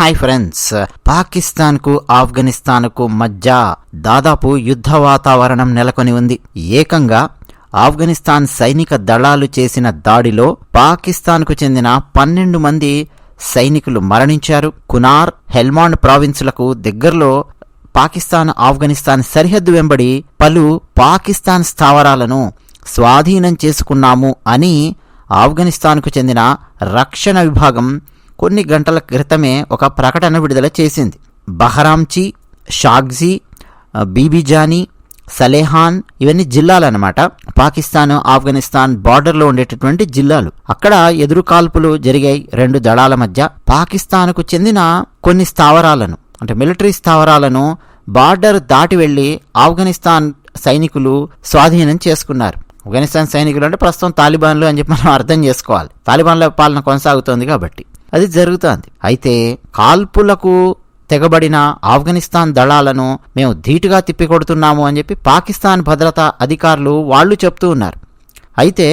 Hi friends. పాకిస్తాన్కు ఆఫ్ఘనిస్తాన్కు మధ్య దాదాపు యుద్ధ వాతావరణం నెలకొని ఉంది. ఏకంగా ఆఫ్ఘనిస్తాన్ సైనిక దళాలు చేసిన దాడిలో పాకిస్తాన్కు చెందిన పన్నెండు మంది సైనికులు మరణించారు. కునార్ హెల్మాండ్ ప్రావిన్సులకు దగ్గరలో పాకిస్తాన్ ఆఫ్ఘనిస్తాన్ సరిహద్దు వెంబడి పలు పాకిస్తాన్ స్థావరాలను స్వాధీనం చేసుకున్నాము అని ఆఫ్ఘనిస్తాన్కు చెందిన రక్షణ విభాగం కొన్ని గంటల క్రితమే ఒక ప్రకటన విడుదల చేసింది. బహరాంచి షాగ్జీ బీబీజానీ సలేహాన్ ఇవన్నీ జిల్లాలన్నమాట. పాకిస్తాన్ ఆఫ్ఘనిస్తాన్ బార్డర్లో ఉండేటటువంటి జిల్లాలు. అక్కడ ఎదురు కాల్పులు జరిగాయి రెండు దళాల మధ్య. పాకిస్తాన్కు చెందిన కొన్ని స్థావరాలను అంటే మిలిటరీ స్థావరాలను బార్డర్ దాటి వెళ్ళి ఆఫ్ఘనిస్తాన్ సైనికులు స్వాధీనం చేసుకున్నారు. ఆఫ్ఘనిస్తాన్ సైనికులు అంటే ప్రస్తుతం తాలిబాన్లు అని చెప్పి మనం అర్థం చేసుకోవాలి. తాలిబాన్ల పాలన కొనసాగుతోంది కాబట్టి. అది జరుగుతోంది. అయితే కాల్పులకు తెగబడిన ఆఫ్ఘనిస్తాన్ దళాలను మేము ధీటుగా తిప్పికొడుతున్నాము అని చెప్పి పాకిస్తాన్ భద్రతా అధికారులు వాళ్ళు చెప్తూ ఉన్నారు. అయితే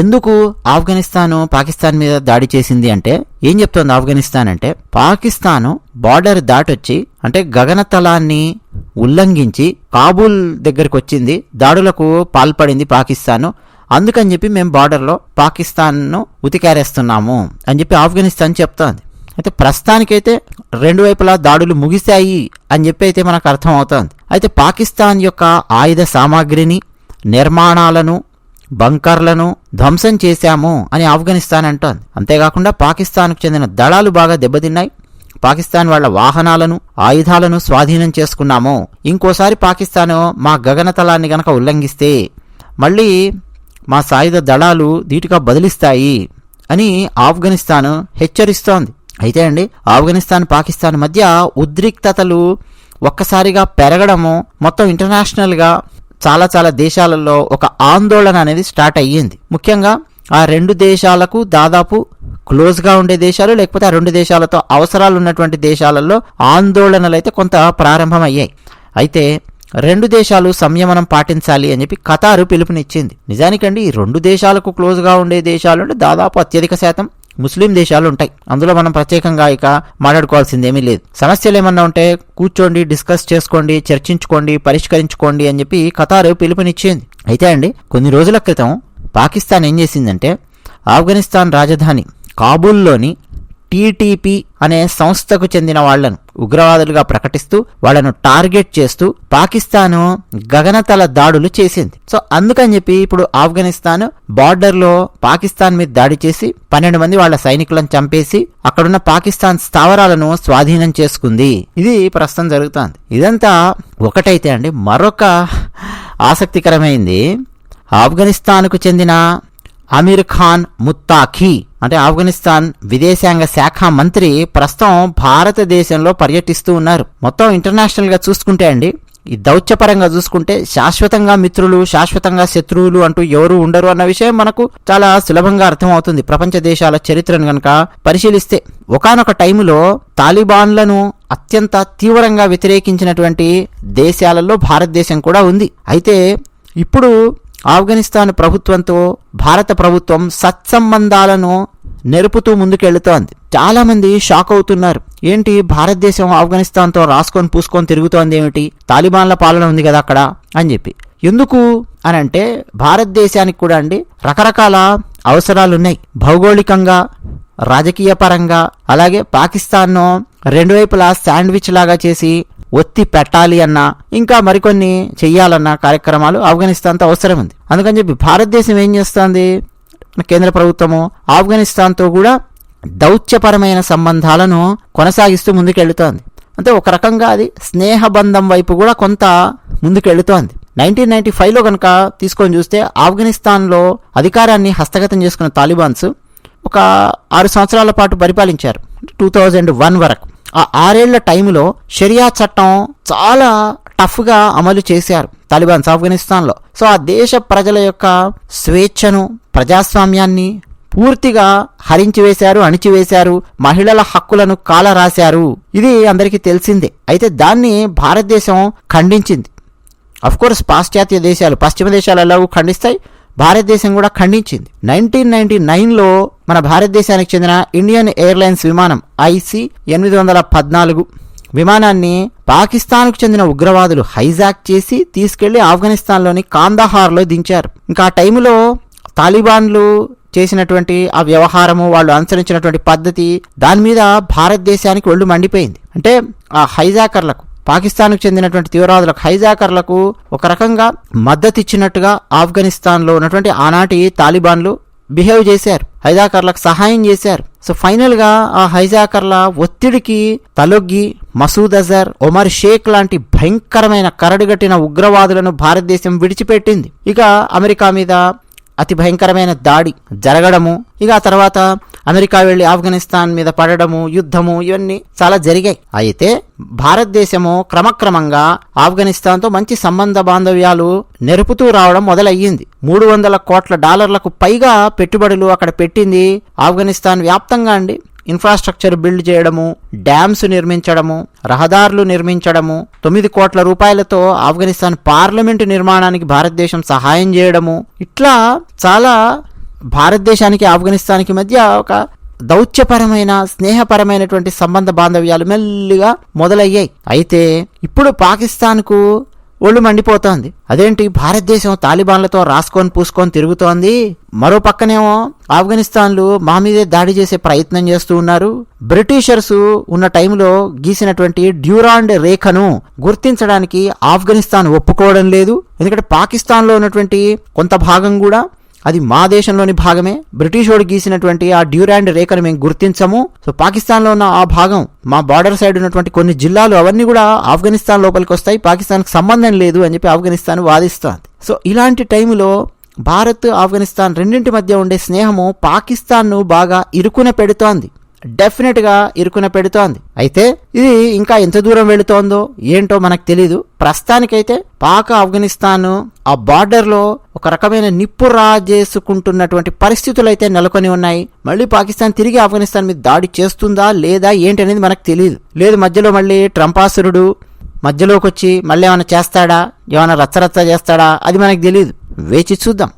ఎందుకు ఆఫ్ఘనిస్తాను పాకిస్తాన్ మీద దాడి చేసింది అంటే ఏం చెప్తోంది ఆఫ్ఘనిస్తాన్ అంటే పాకిస్తాను బార్డర్ దాటొచ్చి అంటే గగనతలాన్ని ఉల్లంఘించి కాబూల్ దగ్గరికి వచ్చింది దాడులకు పాల్పడింది పాకిస్తాను అందుకని చెప్పి మేము బార్డర్లో పాకిస్తాన్ను ఉతికారేస్తున్నాము అని చెప్పి ఆఫ్ఘనిస్తాన్ చెప్తోంది. అయితే ప్రస్తుతానికైతే రెండు వైపులా దాడులు ముగిశాయి అని చెప్పి అయితే మనకు అర్థం అవుతోంది అయితే పాకిస్తాన్ యొక్క ఆయుధ సామాగ్రిని నిర్మాణాలను బంకర్లను ధ్వంసం చేశాము అని ఆఫ్ఘనిస్తాన్ అంటోంది. అంతేకాకుండా పాకిస్తాన్కు చెందిన దళాలు బాగా దెబ్బతిన్నాయి. పాకిస్తాన్ వాళ్ళ వాహనాలను ఆయుధాలను స్వాధీనం చేసుకున్నాము. ఇంకోసారి పాకిస్తాన్ మా గగనతలాన్ని గనక ఉల్లంఘిస్తే మళ్ళీ మా సాయుధ దళాలు ధీటుగా బదిలిస్తాయి అని ఆఫ్ఘనిస్తాన్ హెచ్చరిస్తోంది. అయితే అండి ఆఫ్ఘనిస్తాన్ పాకిస్తాన్ మధ్య ఉద్రిక్తతలు ఒక్కసారిగా పెరగడము మొత్తం ఇంటర్నేషనల్గా చాలా చాలా దేశాలలో ఒక ఆందోళన అనేది స్టార్ట్ అయ్యింది. ముఖ్యంగా ఆ రెండు దేశాలకు దాదాపు క్లోజ్గా ఉండే దేశాలు లేకపోతే ఆ రెండు దేశాలతో అవసరాలు ఉన్నటువంటి దేశాలలో ఆందోళనలు అయితే కొంత ప్రారంభమయ్యాయి. అయితే రెండు దేశాలు సంయమనం పాటించాలి అని చెప్పి ఖతారు పిలుపునిచ్చింది. నిజానికండి ఈ రెండు దేశాలకు క్లోజ్గా ఉండే దేశాలు అంటే దాదాపు అత్యధిక శాతం ముస్లిం దేశాలు ఉంటాయి అందులో మనం ప్రత్యేకంగా ఇక మాట్లాడుకోవాల్సింది ఏమీ లేదు. సమస్యలు ఏమన్నా ఉంటే కూర్చోండి డిస్కస్ చేసుకోండి చర్చించుకోండి పరిష్కరించుకోండి అని చెప్పి ఖతారు పిలుపునిచ్చింది. అయితే అండి కొన్ని రోజుల క్రితం పాకిస్తాన్ ఏం చేసిందంటే ఆఫ్ఘనిస్తాన్ రాజధాని కాబూల్లోని టీటీపీ అనే సంస్థకు చెందిన వాళ్ళను ఉగ్రవాదులుగా ప్రకటిస్తూ వాళ్ళను టార్గెట్ చేస్తూ పాకిస్తాను గగనతల దాడులు చేసింది. సో అందుకని చెప్పి ఇప్పుడు ఆఫ్ఘనిస్తాన్ బార్డర్లో పాకిస్తాన్ మీద దాడి చేసి పన్నెండు మంది వాళ్ళ సైనికులను చంపేసి అక్కడున్న పాకిస్తాన్ స్థావరాలను స్వాధీనం చేసుకుంది. ఇది ప్రస్తుతం జరుగుతోంది. ఇదంతా ఒకటైతే అండి మరొక ఆసక్తికరమైంది. ఆఫ్ఘనిస్తాన్కు చెందిన అమీర్ ఖాన్ ముత్తాఖీ అంటే ఆఫ్ఘనిస్తాన్ విదేశాంగ శాఖ మంత్రి ప్రస్తుతం భారతదేశంలో పర్యటిస్తూ ఉన్నారు. మొత్తం ఇంటర్నేషనల్గా చూసుకుంటే అండి ఈ దౌత్యపరంగా చూసుకుంటే శాశ్వతంగా మిత్రులు శాశ్వతంగా శత్రువులు అంటూ ఎవరు ఉండరు అన్న విషయం మనకు చాలా సులభంగా అర్థమవుతుంది ప్రపంచ దేశాల చరిత్రను గనక పరిశీలిస్తే. ఒకనొక టైములో తాలిబాన్లను అత్యంత తీవ్రంగా వ్యతిరేకించినటువంటి దేశాలలో భారతదేశం కూడా ఉంది. అయితే ఇప్పుడు ఆఫ్ఘనిస్తాన్ ప్రభుత్వంతో భారత ప్రభుత్వం సత్సంబంధాలను నెరుపుతూ ముందుకెళ్తోంది. చాలా మంది షాక్ అవుతున్నారు. ఏంటి భారతదేశం ఆఫ్ఘనిస్తాన్తో రాసుకొని పూసుకొని తిరుగుతోంది ఏమిటి? తాలిబాన్ల పాలన ఉంది కదా అక్కడ? అని చెప్పి. ఎందుకు? అని అంటే భారతదేశానికి కూడా అండి రకరకాల అవసరాలున్నాయి. భౌగోళికంగా రాజకీయ పరంగా అలాగే పాకిస్తాన్ను రెండు వైపులా శాండ్విచ్ లాగా చేసి ఒత్తి పెట్టాలి అన్న ఇంకా మరికొన్ని చెయ్యాలన్న కార్యక్రమాలు ఆఫ్ఘనిస్తాన్తో అవసరం ఉంది అందుకని చెప్పి భారతదేశం ఏం చేస్తుంది? కేంద్ర ప్రభుత్వము ఆఫ్ఘనిస్తాన్తో కూడా దౌత్యపరమైన సంబంధాలను కొనసాగిస్తూ ముందుకెళ్తోంది. అంటే ఒక రకంగా అది స్నేహబంధం వైపు కూడా కొంత ముందుకెళ్తోంది. నైన్టీన్ నైన్టీ ఫైవ్లో కనుక తీసుకొని చూస్తే ఆఫ్ఘనిస్తాన్లో అధికారాన్ని హస్తగతం చేసుకున్న తాలిబాన్స్ ఒక ఆరు సంవత్సరాల పాటు పరిపాలించారు. టూ థౌజండ్ వన్ వరకు. ఆ ఆరేళ్ళ టైంలో షరియా చట్టం చాలా టఫ్గా అమలు చేశారు తాలిబాన్స్ ఆఫ్ఘనిస్తాన్లో. సో ఆ దేశ ప్రజల యొక్క స్వేచ్ఛను ప్రజాస్వామ్యాన్ని పూర్తిగా హరించివేశారు అణిచివేశారు మహిళల హక్కులను కాలరాశారు. ఇది అందరికీ తెలిసిందే. అయితే దాన్ని భారతదేశం ఖండించింది. కోర్స్ పాశ్చాత్య దేశాలు పశ్చిమ దేశాలు ఎలాగూ ఖండిస్తాయి భారతదేశం కూడా ఖండించింది. నైన్టీన్ నైన్టీ నైన్లో మన భారతదేశానికి చెందిన ఇండియన్ ఎయిర్లైన్స్ విమానం ఐసి ఎనిమిది వందల పద్నాలుగు విమానాన్ని పాకిస్తాన్కు చెందిన ఉగ్రవాదులు హైజాక్ చేసి తీసుకెళ్ళి ఆఫ్ఘనిస్తాన్లోని కాందహార్లో దించారు. ఇంకా ఆ టైంలో తాలిబాన్లు చేసినటువంటి ఆ వ్యవహారము వాళ్ళు అనుసరించినటువంటి పద్ధతి దాని మీద భారతదేశానికి ఒళ్ళు మండిపోయింది. అంటే ఆ హైజాకర్లకు పాకిస్తాన్కు చెందినటువంటి తీవ్రవాదులకు హైజాకర్లకు ఒక రకంగా మద్దతు ఇచ్చినట్టుగా ఆఫ్ఘనిస్తాన్లో ఉన్నటువంటి ఆనాటి తాలిబాన్లు బిహేవ్ చేశారు. హైజాకర్లకు సహాయం చేశారు. సో ఫైనల్గా ఆ హైజాకర్ల ఒత్తిడికి తలొగ్గి మసూద్ అజర్ ఒమర్ షేక్ లాంటి భయంకరమైన కరడుగట్టిన ఉగ్రవాదులను భారతదేశం విడిచిపెట్టింది. ఇక అమెరికా మీద అతి భయంకరమైన దాడి జరగడము ఇక ఆ తర్వాత అమెరికా వెళ్ళి ఆఫ్ఘనిస్తాన్ మీద పడడము యుద్ధము ఇవన్నీ చాలా జరిగాయి. అయితే భారతదేశము క్రమక్రమంగా ఆఫ్ఘనిస్తాన్తో మంచి సంబంధ బాంధవ్యాలు నెరుపుతూ రావడం మొదలయ్యింది. మూడు వందల కోట్ల డాలర్లకు పైగా పెట్టుబడులు అక్కడ పెట్టింది ఆఫ్ఘనిస్తాన్ వ్యాప్తంగా అండి. ఇన్ఫ్రాస్ట్రక్చర్ బిల్డ్ చేయడము డ్యామ్స్ నిర్మించడము రహదారులు నిర్మించడము తొమ్మిది కోట్ల రూపాయలతో ఆఫ్ఘనిస్తాన్ పార్లమెంటు నిర్మాణానికి భారతదేశం సహాయం చేయడము. ఇట్లా చాలా భారతదేశానికి ఆఫ్ఘనిస్తాన్కి మధ్య ఒక దౌత్యపరమైన స్నేహపరమైనటువంటి సంబంధ బాంధవ్యాలు మెల్లిగా మొదలయ్యాయి. అయితే ఇప్పుడు పాకిస్తాన్కు ఒళ్ళు మండిపోతోంది. అదేంటి? భారతదేశం తాలిబాన్లతో రాసుకొని పూసుకొని తిరుగుతోంది. మరో పక్కనేమో ఆఫ్ఘనిస్తాన్లు మా మీదే దాడి చేసే ప్రయత్నం చేస్తూ ఉన్నారు. బ్రిటిషర్స్ ఉన్న టైంలో గీసినటువంటి డ్యూరాండ్ రేఖను గుర్తించడానికి ఆఫ్ఘనిస్తాన్ ఒప్పుకోవడం లేదు. ఎందుకంటే పాకిస్తాన్లో ఉన్నటువంటి కొంత భాగం కూడా అది మా దేశంలోని భాగమే. బ్రిటిష్ వాడు గీసినటువంటి ఆ డ్యూరాండ్ రేఖను మేము గుర్తించము. సో పాకిస్తాన్లో ఉన్న ఆ భాగం మా బార్డర్ సైడ్ ఉన్నటువంటి కొన్ని జిల్లాలు అవన్నీ కూడా ఆఫ్ఘనిస్తాన్ లోపలికి వస్తాయి. పాకిస్తాన్కి సంబంధం లేదు అని చెప్పి ఆఫ్ఘనిస్తాన్ వాదిస్తోంది. సో ఇలాంటి టైంలో భారత్ ఆఫ్ఘనిస్తాన్ రెండింటి మధ్య ఉండే స్నేహము పాకిస్తాన్ను బాగా ఇరుకున పెడుతోంది. డెఫినెట్గా ఇరుకున పెడుతోంది. అయితే ఇది ఇంకా ఎంత దూరం వెళుతోందో ఏంటో మనకు తెలీదు. ప్రస్తుతానికైతే పాక ఆఫ్ఘనిస్తాన్ ఆ బార్డర్లో ఒక రకమైన నిప్పు రాజేసుకుంటున్నటువంటి పరిస్థితులు అయితే నెలకొని ఉన్నాయి. మళ్ళీ పాకిస్తాన్ తిరిగి ఆఫ్ఘనిస్తాన్ మీద దాడి చేస్తుందా లేదా ఏంటి అనేది మనకు తెలియదు లేదు మధ్యలో మళ్ళీ ట్రంపాసురుడు మధ్యలోకి వచ్చి మళ్ళీ ఏమైనా చేస్తాడా? ఏమైనా రచ్చరచ్చ చేస్తాడా? అది మనకు తెలియదు వేచి చూద్దాం.